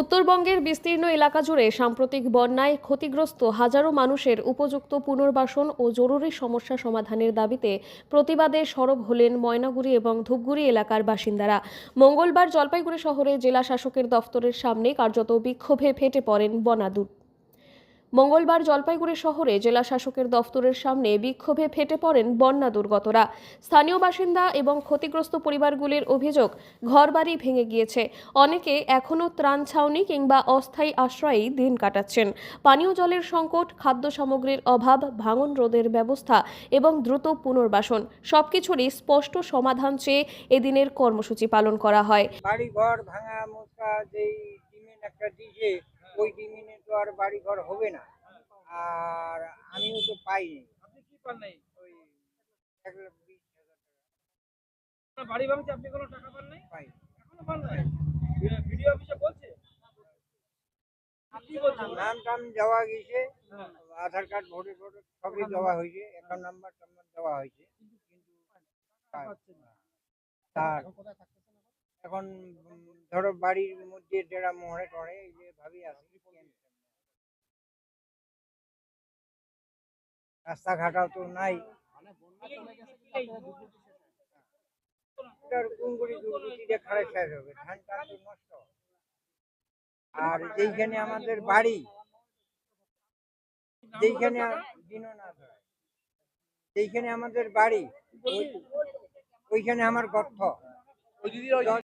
উত্তরবঙ্গের বিস্তীর্ণ এলাকা জুড়ে সাম্প্রতিক বন্যায় ক্ষতিগ্রস্ত হাজারো মানুষের উপযুক্ত পুনর্বাসন ও জরুরি সমস্যা সমাধানের দাবিতে প্রতিবাদে সরব হলেন ময়নাগুড়ি এবং ধূপগুড়ি এলাকার বাসিন্দারা। মঙ্গলবার জলপাইগুড়ি শহরে জেলা শাসকের দফতরের সামনে কার্যত বিক্ষোভে ফেটে পড়েন বনাদুর। মঙ্গলবার জলপাইগুড়ি শহরে জেলা শাসকের দফতরের সামনে বিক্ষোভে ফেটে পড়েন বন্যা দুর্গতরা। স্থানীয় বাসিন্দা এবং ক্ষতিগ্রস্ত পরিবারগুলির অভিযোগ, ঘরবাড়ি ভেঙে গিয়েছে। অনেকে এখনও ত্রাণ ছাউনি কিংবা অস্থায়ী আশ্রয়েই দিন কাটাচ্ছেন। পানীয় জলের সংকট, খাদ্য সামগ্রীর অভাব, ভাঙন রোধের ব্যবস্থা এবং দ্রুত পুনর্বাসন সবকিছুরই স্পষ্ট সমাধান চেয়ে এদিনের কর্মসূচি পালন করা হয়। বাড়ি ঘর ভাঙা মোচকা যেই একটা দিয়েছে ওই ডিমেনে তো আর বাড়ি ঘর হবে না। আর আমিও তো পাইনি। আপনি কি পান নাই? ওই এক লাখ বিশ হাজার টাকা। বাড়ি ভাঙছে আপনি কোনো টাকা পান নাই? পাই এখনও পান নাই? ভিডিও অফিসে বলছে? নাম টাম দেওয়া গেছে। হ্যাঁ। আধার কার্ড ভোটার সবই দেওয়া হয়েছে। অ্যাকাউন্ট নাম্বার টাম্বার দেওয়া হয়েছে। কিন্তু এখন ধরো বাড়ির মধ্যে যারা মোহরে ভাবি আছে রাস্তাঘাটাও তো নাই আর যেইখানে আমাদের বাড়ি যেইখানে হয় যেইখানে আমাদের বাড়ি ওইখানে আমার গর্ত